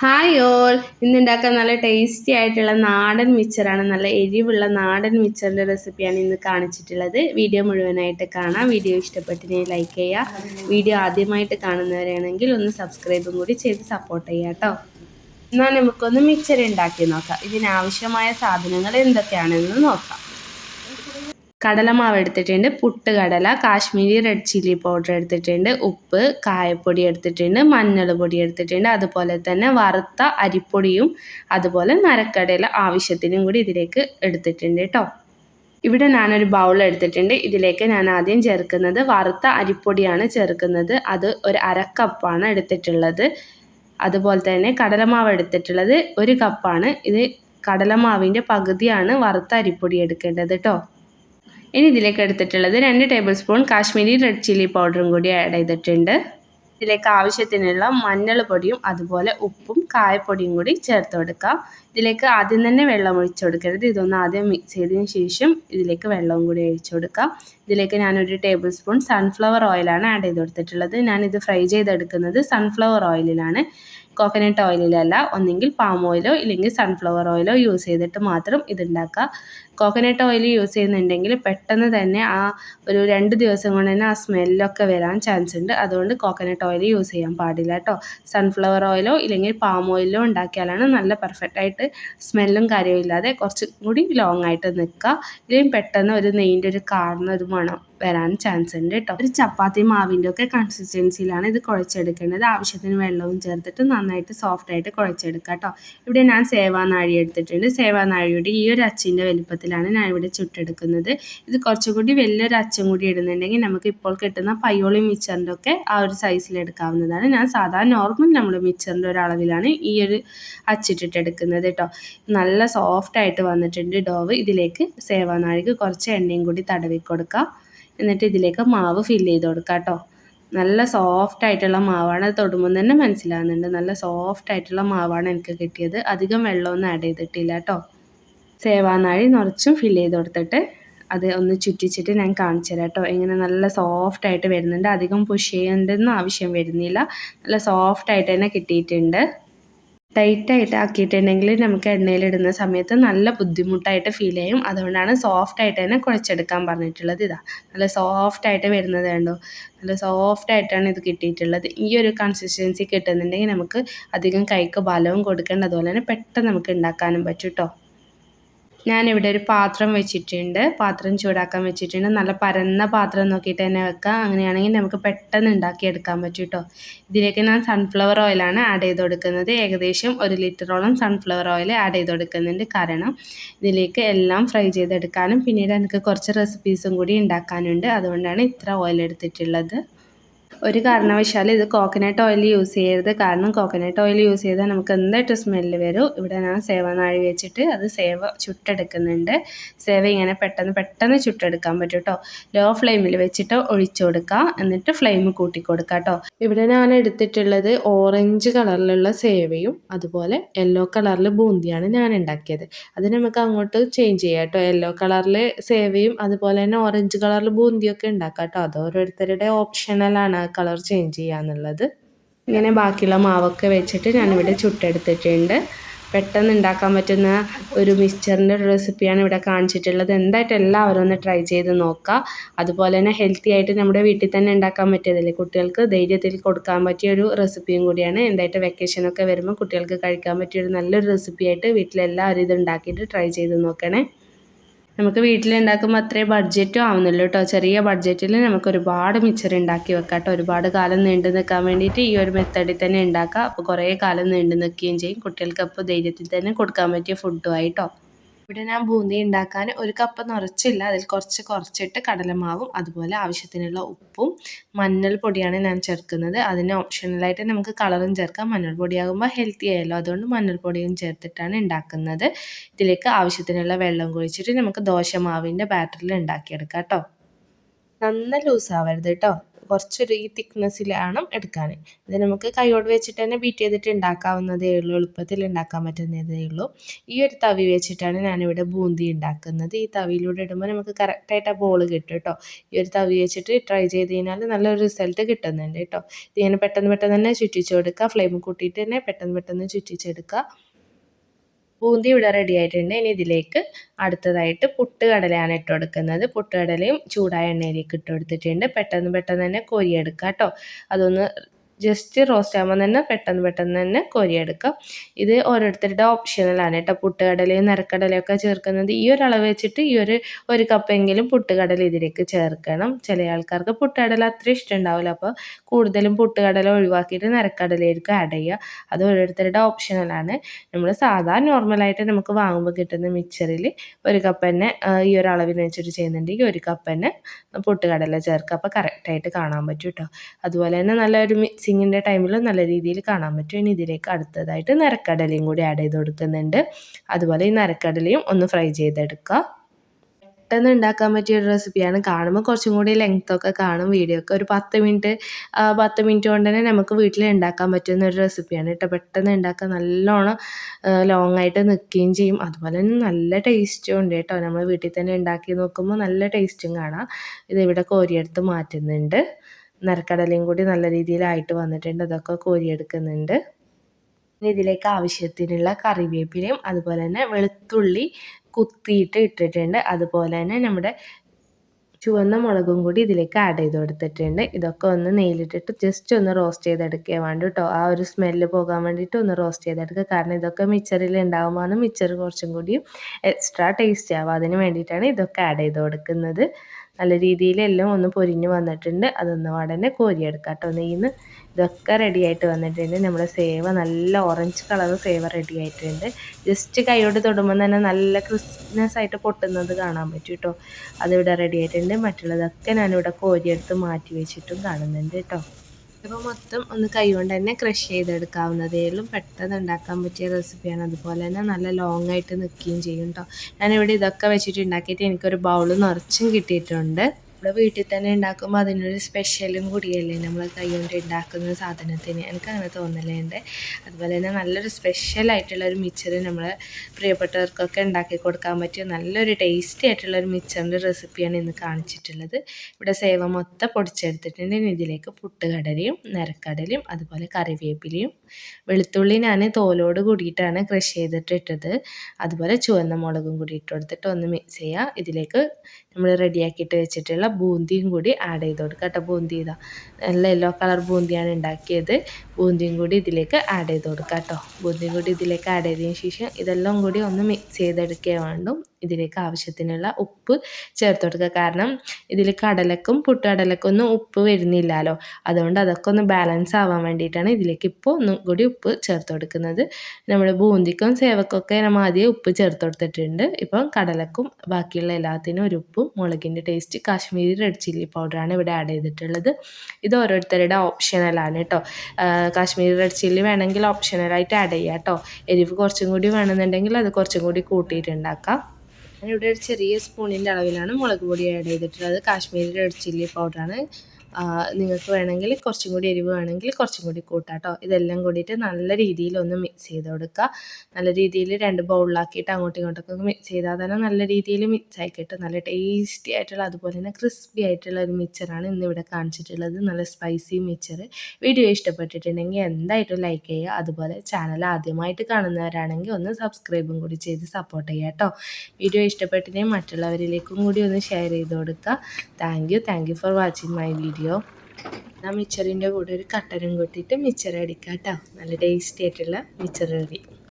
Hi all ഇന്നുണ്ടാക്കാൻ നല്ല tasty ആയിട്ടുള്ള നാടൻ മിച്ചറാണ് നല്ല എരിവുള്ള നാടൻ മിച്ചറിന്റെ റെസിപ്പിയാണ് ഇന്ന് കാണിച്ചിട്ടുള്ളത്. വീഡിയോ മുഴുവനായിട്ട് കാണാം. വീഡിയോ ഇഷ്ടപ്പെട്ടിനെ ലൈക്ക് ചെയ്യുക. വീഡിയോ ആദ്യമായിട്ട് കാണുന്നവരാണെങ്കിൽ ഒന്ന് സബ്സ്ക്രൈബും കൂടി ചെയ്ത് സപ്പോർട്ട് ചെയ്യുക കേട്ടോ. എന്നാൽ നമുക്കൊന്ന് മിച്ചർ ഉണ്ടാക്കി നോക്കാം. ഇതിനാവശ്യമായ സാധനങ്ങൾ എന്തൊക്കെയാണെന്ന് നോക്കാം. കടലമാവ് എടുത്തിട്ടുണ്ട് പുട്ട് കടല കാശ്മീരി റെഡ് ചില്ലി പൗഡർ എടുത്തിട്ടുണ്ട് ഉപ്പ് കായപ്പൊടി എടുത്തിട്ടുണ്ട് മഞ്ഞൾ പൊടി എടുത്തിട്ടുണ്ട്. അതുപോലെ തന്നെ വറുത്ത അരിപ്പൊടിയും അതുപോലെ നരക്കടല ആവശ്യത്തിനും കൂടി ഇതിലേക്ക് എടുത്തിട്ടുണ്ട് കേട്ടോ ഇവിടെ ഞാനൊരു ബൗൾ എടുത്തിട്ടുണ്ട്. ഇതിലേക്ക് ഞാൻ ആദ്യം ചേർക്കുന്നത് വറുത്ത അരിപ്പൊടിയാണ് ചേർക്കുന്നത്. അത് ഒരു അരക്കപ്പാണ് എടുത്തിട്ടുള്ളത്. അതുപോലെ തന്നെ കടലമാവ് എടുത്തിട്ടുള്ളത് ഒരു കപ്പാണ് ഇത് കടലമാവിന്റെ പകുതിയാണ് വറുത്ത അരിപ്പൊടി എടുക്കേണ്ടത് കേട്ടോ ഇനി ഇതിലേക്ക് എടുത്തിട്ടുള്ളത് രണ്ട് tablespoon Kashmiri red chilli പൗഡറും കൂടി ആഡ് ചെയ്തിട്ടുണ്ട്. ഇതിലേക്ക് ആവശ്യത്തിനുള്ള മഞ്ഞൾ പൊടിയും അതുപോലെ ഉപ്പും കായപ്പൊടിയും കൂടി ചേർത്ത് കൊടുക്കാം. ഇതിലേക്ക് ആദ്യം തന്നെ വെള്ളം ഒഴിച്ചു കൊടുക്കരുത്. ഇതൊന്ന് ആദ്യം മിക്സ് ചെയ്തതിന് ശേഷം ഇതിലേക്ക് വെള്ളവും കൂടി ഒഴിച്ചു കൊടുക്കാം. ഇതിലേക്ക് ഞാനൊരു ടേബിൾ സ്പൂൺ സൺഫ്ലവർ ഓയിലാണ് ആഡ് ചെയ്ത് കൊടുത്തിട്ടുള്ളത്. ഞാനിത് ഫ്രൈ ചെയ്തെടുക്കുന്നത് സൺഫ്ലവർ ഓയിലിലാണ് കോക്കനട്ട് ഓയിലിലല്ല ഒന്നെങ്കിൽ പാം ഓയിലോ ഇല്ലെങ്കിൽ സൺഫ്ലവർ ഓയിലോ യൂസ് ചെയ്തിട്ട് മാത്രം ഇതുണ്ടാക്കുക കോക്കനട്ട് ഓയിൽ യൂസ് ചെയ്യുന്നുണ്ടെങ്കിൽ പെട്ടെന്ന് തന്നെ ആ ഒരു രണ്ട് ദിവസം കൊണ്ട് തന്നെ ആ സ്മെല്ലൊക്കെ വരാൻ ചാൻസ് ഉണ്ട്. അതുകൊണ്ട് കോക്കനട്ട് ഓയിൽ യൂസ് ചെയ്യാൻ പാടില്ല കേട്ടോ സൺഫ്ലവർ ഓയിലോ ഇല്ലെങ്കിൽ പാം ഓയിലോ ഉണ്ടാക്കിയാലാണ് നല്ല പെർഫെക്റ്റ് ആയിട്ട് സ്മെല്ലും കാര്യവും ഇല്ലാതെ കുറച്ചും കൂടി ലോങ് ആയിട്ട് നിൽക്കുക ഇല്ലെങ്കിൽ പെട്ടെന്ന് ഒരു നെയ്യിന്റെ ഒരു കാർന്ന ഒരു മണം. വരാൻ ചാൻസ് ഉണ്ട് കേട്ടോ ഒരു ചപ്പാത്തി മാവിന്റെ ഒക്കെ കൺസിസ്റ്റൻസിയിലാണ് ഇത് കുഴച്ചെടുക്കേണ്ടത്. ആവശ്യത്തിന് വെള്ളവും ചേർത്തിട്ട് നന്നായിട്ട് സോഫ്റ്റ് ആയിട്ട് കുഴച്ചെടുക്കുക കേട്ടോ ഇവിടെ ഞാൻ സേവാനാഴി എടുത്തിട്ടുണ്ട്. സേവാനാഴിയുടെ ഈ ഒരു അച്ചിന്റെ വലിപ്പത്തിലാണ് ഞാൻ ഇവിടെ ചുട്ടെടുക്കുന്നത്. ഇത് കുറച്ചുകൂടി വലിയൊരു അച്ചും കൂടി ഇടുന്നുണ്ടെങ്കിൽ നമുക്ക് ഇപ്പോൾ കിട്ടുന്ന പയ്യോളി മിച്ചറിന്റെ ഒക്കെ ആ ഒരു സൈസിൽ എടുക്കാവുന്നതാണ്. ഞാൻ സാധാരണ നോർമൽ നമ്മൾ മിച്ചറിന്റെ ഒരു അളവിലാണ് ഈ ഒരു അച്ചിട്ടിട്ടെടുക്കുന്നത് കേട്ടോ നല്ല സോഫ്റ്റ് ആയിട്ട് വന്നിട്ടുണ്ട് ഡോവ് ഇതിലേക്ക് സേവാനാഴിക്ക് കുറച്ച് എണ്ണയും കൂടി തടവി എന്നിട്ട് ഇതിലേക്ക് മാവ് ഫില്ല് ചെയ്ത് കൊടുക്കുക കേട്ടോ നല്ല സോഫ്റ്റ് ആയിട്ടുള്ള മാവാണ്. അത് തൊടുമ്പോൾ തന്നെ മനസ്സിലാകുന്നുണ്ട് നല്ല സോഫ്റ്റ് ആയിട്ടുള്ള മാവാണ് എനിക്ക് കിട്ടിയത്. അധികം വെള്ളമൊന്നും ആഡ് ചെയ്തിട്ടില്ല കേട്ടോ സേവാനാഴി നിറച്ചും ഫില്ല് ചെയ്ത് കൊടുത്തിട്ട് അത് ഒന്ന് ചുറ്റിച്ചിട്ട് ഞാൻ കാണിച്ചു തരാം കേട്ടോ ഇങ്ങനെ നല്ല സോഫ്റ്റ് ആയിട്ട് വരുന്നുണ്ട്. അധികം പുഷ് ചെയ്യേണ്ടെന്നും ആവശ്യം വരുന്നില്ല. നല്ല സോഫ്റ്റ് ആയിട്ട് തന്നെ കിട്ടിയിട്ടുണ്ട്. ടൈറ്റായിട്ട് ആക്കിയിട്ടുണ്ടെങ്കിൽ നമുക്ക് എണ്ണയിലിടുന്ന സമയത്ത് നല്ല ബുദ്ധിമുട്ടായിട്ട് ഫീൽ ചെയ്യും. അതുകൊണ്ടാണ് സോഫ്റ്റ് ആയിട്ട് തന്നെ കുഴച്ചെടുക്കാൻ പറഞ്ഞിട്ടുള്ളത് ഇതാ. നല്ല സോഫ്റ്റ് ആയിട്ട് വരുന്നത് കണ്ടോ? നല്ല സോഫ്റ്റ് ആയിട്ടാണ് ഇത് കിട്ടിയിട്ടുള്ളത്. ഈ ഒരു കൺസിസ്റ്റൻസി കിട്ടുന്നുണ്ടെങ്കിൽ നമുക്ക് അധികം കൈക്ക് ബലവും കൊടുക്കേണ്ട അതുപോലെ തന്നെ പെട്ടെന്ന് നമുക്ക് ഉണ്ടാക്കാനും പറ്റും കേട്ടോ ഞാനിവിടെ ഒരു പാത്രം വെച്ചിട്ടുണ്ട്. പാത്രം ചൂടാക്കാൻ വെച്ചിട്ടുണ്ട്. നല്ല പരന്ന പാത്രം നോക്കിയിട്ട് തന്നെ വെക്കാം. അങ്ങനെയാണെങ്കിൽ നമുക്ക് പെട്ടെന്ന് ഉണ്ടാക്കിയെടുക്കാൻ പറ്റും കേട്ടോ ഇതിലേക്ക് ഞാൻ സൺഫ്ലവർ ഓയിലാണ് ആഡ് ചെയ്ത് കൊടുക്കുന്നത്. ഏകദേശം ഒരു ലിറ്ററോളം സൺഫ്ലവർ ഓയിൽ ആഡ് ചെയ്ത് കൊടുക്കുന്നുണ്ട്. കാരണം ഇതിലേക്ക് എല്ലാം ഫ്രൈ ചെയ്തെടുക്കാനും പിന്നീട് എനിക്ക് കുറച്ച് റെസിപ്പീസും കൂടി ഉണ്ടാക്കാനുണ്ട്. അതുകൊണ്ടാണ് ഇത്ര ഓയിൽ എടുത്തിട്ടുള്ളത്. ഒരു കാരണവശാലും ഇത് കോക്കനട്ട് ഓയിൽ യൂസ് ചെയ്യരുത്. കാരണം കോക്കനട്ട് ഓയിൽ യൂസ് ചെയ്താൽ നമുക്ക് എന്തായിട്ട് സ്മെല്ല് വരും? ഇവിടെ ഞാൻ സേവ നാഴി വെച്ചിട്ട് അത് സേവ ചുട്ടെടുക്കുന്നുണ്ട്. സേവ ഇങ്ങനെ പെട്ടെന്ന് പെട്ടെന്ന് ചുട്ടെടുക്കാൻ പറ്റും കേട്ടോ ലോ ഫ്ലെയിമിൽ വെച്ചിട്ട് ഒഴിച്ചു കൊടുക്കുക എന്നിട്ട് ഫ്ലെയിം കൂട്ടി കൊടുക്കുക കേട്ടോ ഇവിടെ ഞാൻ എടുത്തിട്ടുള്ളത് ഓറഞ്ച് കളറിലുള്ള സേവയും അതുപോലെ യെല്ലോ കളറിൽ ബൂന്തിയാണ് ഞാൻ ഉണ്ടാക്കിയത്. അത് നമുക്ക് അങ്ങോട്ട് ചേഞ്ച് ചെയ്യാം കേട്ടോ യെല്ലോ കളറിൽ സേവയും അതുപോലെ തന്നെ ഓറഞ്ച് കളറിൽ ബൂന്തിയൊക്കെ ഉണ്ടാക്കാം കേട്ടോ അത് ഓരോരുത്തരുടെ ഓപ്ഷണലാണ് കളർ ചേഞ്ച് ചെയ്യുക എന്നുള്ളത് ഇങ്ങനെ ബാക്കിയുള്ള മാവൊക്കെ വെച്ചിട്ട് ഞാനിവിടെ ചുട്ടെടുത്തിട്ടുണ്ട്. പെട്ടെന്ന് ഉണ്ടാക്കാൻ പറ്റുന്ന ഒരു മിക്സ്ചറിന്റെ റെസിപ്പിയാണ് ഇവിടെ കാണിച്ചിട്ടുള്ളത്. എന്തായിട്ട് എല്ലാവരും ഒന്ന് ട്രൈ ചെയ്ത് നോക്കുക. അതുപോലെ തന്നെ ഹെൽത്തി ആയിട്ട് നമ്മുടെ വീട്ടിൽ തന്നെ ഉണ്ടാക്കാൻ പറ്റിയതല്ലേ? കുട്ടികൾക്ക് ധൈര്യത്തിൽ കൊടുക്കാൻ പറ്റിയ ഒരു റെസിപ്പിയും കൂടിയാണ്. എന്തായിട്ട് വെക്കേഷനൊക്കെ വരുമ്പോൾ കുട്ടികൾക്ക് കഴിക്കാൻ പറ്റിയ ഒരു നല്ലൊരു റെസിപ്പിയായിട്ട് വീട്ടിലെല്ലാവരും ഇത് ഉണ്ടാക്കിയിട്ട് ട്രൈ ചെയ്ത് നോക്കണേ. നമുക്ക് വീട്ടിലുണ്ടാക്കുമ്പോൾ അത്രയും ബഡ്ജറ്റും ആവുന്നില്ല കേട്ടോ ചെറിയ ബഡ്ജറ്റിൽ നമുക്ക് ഒരുപാട് മിച്ചർ ഉണ്ടാക്കി വെക്കാം കേട്ടോ ഒരുപാട് കാലം നീണ്ടു നിൽക്കാൻ വേണ്ടിയിട്ട് ഈ ഒരു മെത്തേഡിൽ തന്നെ ഉണ്ടാക്കാം അപ്പോൾ കുറേ കാലം നീണ്ടു നിൽക്കുകയും ചെയ്യും. കുട്ടികൾക്ക് അപ്പോൾ ധൈര്യത്തിൽ തന്നെ കൊടുക്കാൻ പറ്റിയ ഫുഡും ആയിട്ടോ ഇവിടെ ഞാൻ ബൂന്തി ഉണ്ടാക്കാൻ ഒരു കപ്പ് നിറച്ചില്ല. അതിൽ കുറച്ച് കുറച്ചിട്ട് കടലമാവും അതുപോലെ ആവശ്യത്തിനുള്ള ഉപ്പും മഞ്ഞൾ പൊടിയാണ് ഞാൻ ചേർക്കുന്നത്. അതിന് ഓപ്ഷണലായിട്ട് നമുക്ക് കളറും ചേർക്കാം. മഞ്ഞൾ പൊടിയാകുമ്പോൾ ഹെൽത്തി ആയല്ലോ. അതുകൊണ്ട് മഞ്ഞൾ പൊടിയും ചേർത്തിട്ടാണ് ഉണ്ടാക്കുന്നത്. ഇതിലേക്ക് ആവശ്യത്തിനുള്ള വെള്ളം കുഴിച്ചിട്ട് നമുക്ക് ദോശമാവിന്റെ ബാറ്ററിൽ ഉണ്ടാക്കിയെടുക്കാം കേട്ടോ. നന്ന ലൂസ് ആവരുത് കേട്ടോ. കുറച്ചൊരു ഈ തിക്നെസ്സിലാണ് എടുക്കാൻ ഇത് നമുക്ക് കൈയോട് വെച്ചിട്ട് തന്നെ ബീറ്റ് ചെയ്തിട്ട് ഉണ്ടാക്കാവുന്നതേ ഉള്ളൂ. എളുപ്പത്തിൽ ഉണ്ടാക്കാൻ പറ്റുന്നതേ ഉള്ളൂ. ഈ ഒരു തവി വെച്ചിട്ടാണ് ഞാനിവിടെ ബൂന്തി ഉണ്ടാക്കുന്നത് ഈ തവിയിലൂടെ ഇടുമ്പോൾ നമുക്ക് കറക്റ്റായിട്ട് ആ ബോൾ കിട്ടും കേട്ടോ ഈ ഒരു തവി വെച്ചിട്ട് ട്രൈ ചെയ്ത് കഴിഞ്ഞാൽ നല്ലൊരു റിസൾട്ട് കിട്ടുന്നുണ്ട് കേട്ടോ ഇതിങ്ങനെ പെട്ടെന്ന് പെട്ടെന്ന് തന്നെ ചുറ്റിച്ചു കൊടുക്കുക ഫ്ലെയിം കൂട്ടിയിട്ട് തന്നെ പെട്ടെന്ന് പെട്ടെന്ന് ചുറ്റിച്ചെടുക്കുക. ബൂന്തി ഇവിടെ റെഡി ആയിട്ടുണ്ട്. ഇനി ഇതിലേക്ക് അടുത്തതായിട്ട് പുട്ടുകടലയാണ് ഇട്ട് കൊടുക്കുന്നത്. പുട്ടുകടലയും ചൂടായ എണ്ണയിലേക്ക് ഇട്ട് കൊടുത്തിട്ടുണ്ട്. പെട്ടെന്ന് പെട്ടെന്ന് തന്നെ കോരിയെടുക്കുക കേട്ടോ അതൊന്ന് ജസ്റ്റ് റോസ്റ്റ് ആകുമ്പോൾ തന്നെ പെട്ടെന്ന് പെട്ടെന്ന് തന്നെ കോരിയെടുക്കാം. ഇത് ഓരോരുത്തരുടെ ഓപ്ഷനിലാണ് കേട്ടോ പുട്ടുകടലയും നരക്കടലയൊക്കെ ചേർക്കുന്നത് ഈ ഒരു അളവ് വെച്ചിട്ട് ഈ ഒരു ഒരു കപ്പെങ്കിലും പുട്ടുകടല ഇതിലേക്ക് ചേർക്കണം. ചില ആൾക്കാർക്ക് പുട്ടുകടല അത്ര ഇഷ്ടം ഉണ്ടാവില്ല. അപ്പോൾ കൂടുതലും പുട്ടുകടല ഒഴിവാക്കിയിട്ട് നിരക്കടലയായിരിക്കും ആഡ് ചെയ്യുക. അത് ഓരോരുത്തരുടെ ഓപ്ഷനലാണ് നമ്മൾ സാധാ നോർമലായിട്ട് നമുക്ക് വാങ്ങുമ്പോൾ കിട്ടുന്ന മിക്സറിൽ ഒരു കപ്പ് തന്നെ ഈ ഒരു അളവിന് വെച്ചിട്ട് ചെയ്യുന്നുണ്ടെങ്കിൽ ഒരു കപ്പ് തന്നെ പുട്ടുകടല ചേർക്കുക. അപ്പോൾ കറക്റ്റായിട്ട് കാണാൻ പറ്റും കേട്ടോ അതുപോലെ തന്നെ നല്ലൊരു മിക്സ് മിക്സിങ്ങിന്റെ ടൈമിൽ നല്ല രീതിയിൽ കാണാൻ പറ്റും. ഇനി ഇതിലേക്ക് അടുത്തതായിട്ട് നരക്കടലയും കൂടി ആഡ് ചെയ്ത് കൊടുക്കുന്നുണ്ട്. അതുപോലെ ഈ നരക്കടലയും ഒന്ന് ഫ്രൈ ചെയ്തെടുക്കുക. പെട്ടെന്ന് ഉണ്ടാക്കാൻ പറ്റിയ ഒരു റെസിപ്പിയാണ് കാണുമ്പോൾ കുറച്ചും കൂടി ലെങ്ത്തൊക്കെ കാണും. വീഡിയോ ഒക്കെ ഒരു പത്ത് മിനിറ്റ് പത്ത് മിനിറ്റ് കൊണ്ട് തന്നെ നമുക്ക് വീട്ടിൽ ഉണ്ടാക്കാൻ പറ്റുന്ന ഒരു റെസിപ്പിയാണ് കേട്ടോ. പെട്ടെന്ന് ഉണ്ടാക്കാൻ നല്ലോണം ലോങ് ആയിട്ട് നിൽക്കുകയും ചെയ്യും. അതുപോലെ തന്നെ നല്ല ടേസ്റ്റും ഉണ്ട് കേട്ടോ. നമ്മൾ വീട്ടിൽ തന്നെ ഉണ്ടാക്കി നോക്കുമ്പോൾ നല്ല ടേസ്റ്റും കാണാം. ഇതിവിടെ കോരിയെടുത്ത് മാറ്റുന്നുണ്ട്. നിറക്കടലയും കൂടി നല്ല രീതിയിലായിട്ട് വന്നിട്ടുണ്ട്. അതൊക്കെ കോരിയെടുക്കുന്നുണ്ട്. ഇനി ഇതിലേക്ക് ആവശ്യത്തിനുള്ള കറിവേപ്പിലയും അതുപോലെ തന്നെ വെളുത്തുള്ളി കുത്തിയിട്ട് ഇട്ടിട്ടുണ്ട്. അതുപോലെ തന്നെ നമ്മുടെ ചുവന്ന മുളകും കൂടി ഇതിലേക്ക് ആഡ് ചെയ്ത് കൊടുത്തിട്ടുണ്ട്. ഇതൊക്കെ ഒന്ന് നെയ്യിലിട്ടിട്ട് ജസ്റ്റ് ഒന്ന് റോസ്റ്റ് ചെയ്തെടുക്കുക വേണ്ട കേട്ടോ ആ ഒരു സ്മെല്ല് പോകാൻ വേണ്ടിയിട്ട് ഒന്ന് റോസ്റ്റ് ചെയ്തെടുക്കുക. കാരണം ഇതൊക്കെ മിച്ചറിൽ ഉണ്ടാകുമ്പോൾ മിച്ചർ കുറച്ചും കൂടിയും എക്സ്ട്രാ ടേസ്റ്റ് ആവും അതിന് വേണ്ടിയിട്ടാണ് ഇതൊക്കെ ആഡ് ചെയ്ത് കൊടുക്കുന്നത്. നല്ല രീതിയിൽ എല്ലാം ഒന്ന് പൊരിഞ്ഞ് വന്നിട്ടുണ്ട്. അതൊന്ന് ഉടനെ കോരിയെടുക്കാം കേട്ടോ. നെയ്ന്ന് ഇതൊക്കെ റെഡി ആയിട്ട് വന്നിട്ടുണ്ട്. നമ്മുടെ സേവ നല്ല ഓറഞ്ച് കളർ സേവ റെഡി ആയിട്ടുണ്ട്. ജസ്റ്റ് കൈയോട് തൊടുമ്പോൾ തന്നെ നല്ല ക്രിസ്മസ് ആയിട്ട് പൊട്ടുന്നത് കാണാൻ പറ്റും കേട്ടോ. അതിവിടെ റെഡി ആയിട്ടുണ്ട്. മറ്റുള്ളതൊക്കെ ഞാനിവിടെ കോരിയെടുത്ത് മാറ്റി വെച്ചിട്ടും കാണുന്നുണ്ട് കേട്ടോ. ഇപ്പോൾ മൊത്തം ഒന്ന് കൈകൊണ്ട് തന്നെ ക്രഷ് ചെയ്തെടുക്കാവുന്നതേ ഉള്ളൂ പെട്ടെന്ന് ഉണ്ടാക്കാൻ പറ്റിയ റെസിപ്പിയാണ് അതുപോലെ തന്നെ നല്ല ലോങ് ആയിട്ട് നിൽക്കുകയും ചെയ്യും കേട്ടോ ഞാനിവിടെ ഇതൊക്കെ വെച്ചിട്ട് ഉണ്ടാക്കിയിട്ട് എനിക്കൊരു ബൗൾ നിറച്ചും കിട്ടിയിട്ടുണ്ട്. നമ്മുടെ വീട്ടിൽ തന്നെ ഉണ്ടാക്കുമ്പോൾ അതിനൊരു സ്പെഷ്യലും കൂടിയല്ലേ നമ്മൾ കൈകൊണ്ട് ഉണ്ടാക്കുന്ന സാധനത്തിന്. എനിക്ക് അങ്ങനെ തോന്നലുണ്ട് അതുപോലെ തന്നെ നല്ലൊരു സ്പെഷ്യലായിട്ടുള്ള ഒരു മിച്ചർ നമ്മൾ പ്രിയപ്പെട്ടവർക്കൊക്കെ ഉണ്ടാക്കി കൊടുക്കാൻ പറ്റിയ നല്ലൊരു ടേസ്റ്റി ആയിട്ടുള്ള ഒരു മിച്ചറിന്റെ റെസിപ്പിയാണ് ഇന്ന് കാണിച്ചിട്ടുള്ളത്. ഇവിടെ സേവ മൊത്തം പൊടിച്ചെടുത്തിട്ടുണ്ട്. ഇതിലേക്ക് പുട്ടുകടലയും നിരക്കടലയും അതുപോലെ കറിവേപ്പിലയും വെളുത്തുള്ളി ഞാൻ തോലോട് കൂടിയിട്ടാണ് ക്രഷ് ചെയ്തിട്ടിട്ടത്. അതുപോലെ ചുവന്ന മുളകും കൂടി ഇട്ട് കൊടുത്തിട്ട് ഒന്ന് മിക്സ് ചെയ്യുക ഇതിലേക്ക് നമ്മൾ റെഡിയാക്കിയിട്ട് വെച്ചിട്ടുള്ള ബൂന്തിയും കൂടി ആഡ് ചെയ്ത് കൊടുക്കുക കേട്ടോ. ബൂന്തി ഇതാ നല്ല യെല്ലോ കളർ ബൂന്തിയാണ് ഉണ്ടാക്കിയത്. ബൂന്തിയും കൂടി ഇതിലേക്ക് ആഡ് ചെയ്ത് കൊടുക്കുക കേട്ടോ. ബൂന്തിയും കൂടി ഇതിലേക്ക് ആഡ് ചെയ്തതിന് ശേഷം ഇതെല്ലാം കൂടി ഒന്ന് മിക്സ് ചെയ്തെടുക്കുക വേണ്ടും. ഇതിലേക്ക് ആവശ്യത്തിനുള്ള ഉപ്പ് ചേർത്ത് കൊടുക്കുക. കാരണം ഇതിൽ കടലക്കും പുട്ടുകടലക്കും ഒന്നും ഉപ്പ് വരുന്നില്ലല്ലോ. അതുകൊണ്ട് അതൊക്കെ ഒന്ന് ബാലൻസ് ആവാൻ വേണ്ടിയിട്ടാണ് ഇതിലേക്ക് ഇപ്പോൾ ഒന്നും കൂടി ഉപ്പ് ചേർത്ത് കൊടുക്കുന്നത്. നമ്മൾ ബൂന്തിക്കും സേവക്കൊക്കെ നമ്മൾ ആദ്യം ഉപ്പ് ചേർത്ത് കൊടുത്തിട്ടുണ്ട്. ഇപ്പം കടലക്കും ബാക്കിയുള്ള എല്ലാത്തിനും ഒരു ഉപ്പും മുളകിന്റെ ടേസ്റ്റ് കാശ്മീരി റെഡ് ചില്ലി പൗഡറാണ് ഇവിടെ ആഡ് ചെയ്തിട്ടുള്ളത്. ഇത് ഓരോരുത്തരുടെ ഓപ്ഷനലാണ് കേട്ടോ. കാശ്മീരി റെഡ് ചില്ലി വേണമെങ്കിൽ ഓപ്ഷനലായിട്ട് ആഡ് ചെയ്യാം കേട്ടോ. എരിവ് കുറച്ചും കൂടി വേണമെന്നുണ്ടെങ്കിൽ അത് കുറച്ചും കൂടി കൂട്ടിയിട്ടുണ്ടാക്കാം ഞാനിവിടെ ഒരു ചെറിയ സ്പൂണിന്റെ അളവിലാണ് മുളക് പൊടി ആഡ് ചെയ്തിട്ടുള്ളത്. കാശ്മീരി റെഡ് ചില്ലി പൗഡറാണ് നിങ്ങൾക്ക് വേണമെങ്കിൽ കുറച്ചും കൂടി എരിവ് വേണമെങ്കിൽ കുറച്ചും കൂടി കൂട്ടാം കേട്ടോ. ഇതെല്ലാം കൂടിയിട്ട് നല്ല രീതിയിൽ ഒന്ന് മിക്സ് ചെയ്ത് കൊടുക്കുക. നല്ല രീതിയിൽ രണ്ട് ബൗളിലാക്കിയിട്ട് അങ്ങോട്ടും ഇങ്ങോട്ടൊക്കെ മിക്സ് ചെയ്താൽ തന്നെ നല്ല രീതിയിൽ മിക്സ് ആയി കിട്ടും. നല്ല ടേസ്റ്റി ആയിട്ടുള്ള അതുപോലെ തന്നെ ക്രിസ്പി ആയിട്ടുള്ള ഒരു മിക്സറാണ് ഇന്നിവിടെ കാണിച്ചിട്ടുള്ളത്. നല്ല സ്പൈസി മിക്സർ വീഡിയോ ഇഷ്ടപ്പെട്ടിട്ടുണ്ടെങ്കിൽ എന്തായിട്ടും ലൈക്ക് ചെയ്യുക. അതുപോലെ ചാനൽ ആദ്യമായിട്ട് കാണുന്നവരാണെങ്കിൽ ഒന്ന് സബ്സ്ക്രൈബും കൂടി ചെയ്ത് സപ്പോർട്ട് ചെയ്യുക കേട്ടോ. വീഡിയോ ഇഷ്ടപ്പെട്ടിട്ടുണ്ടെങ്കിൽ മറ്റുള്ളവരിലേക്കും കൂടി ഒന്ന് ഷെയർ ചെയ്ത് കൊടുക്കുക. Thank you thank you for watching my video ആ മിച്ചറിന്റെ കൂടെ ഒരു കട്ടനും കൂട്ടിയിട്ട് മിച്ചർ അടിക്കാം കേട്ടോ നല്ല ടേസ്റ്റി ആയിട്ടുള്ള മിച്ചർ കറി.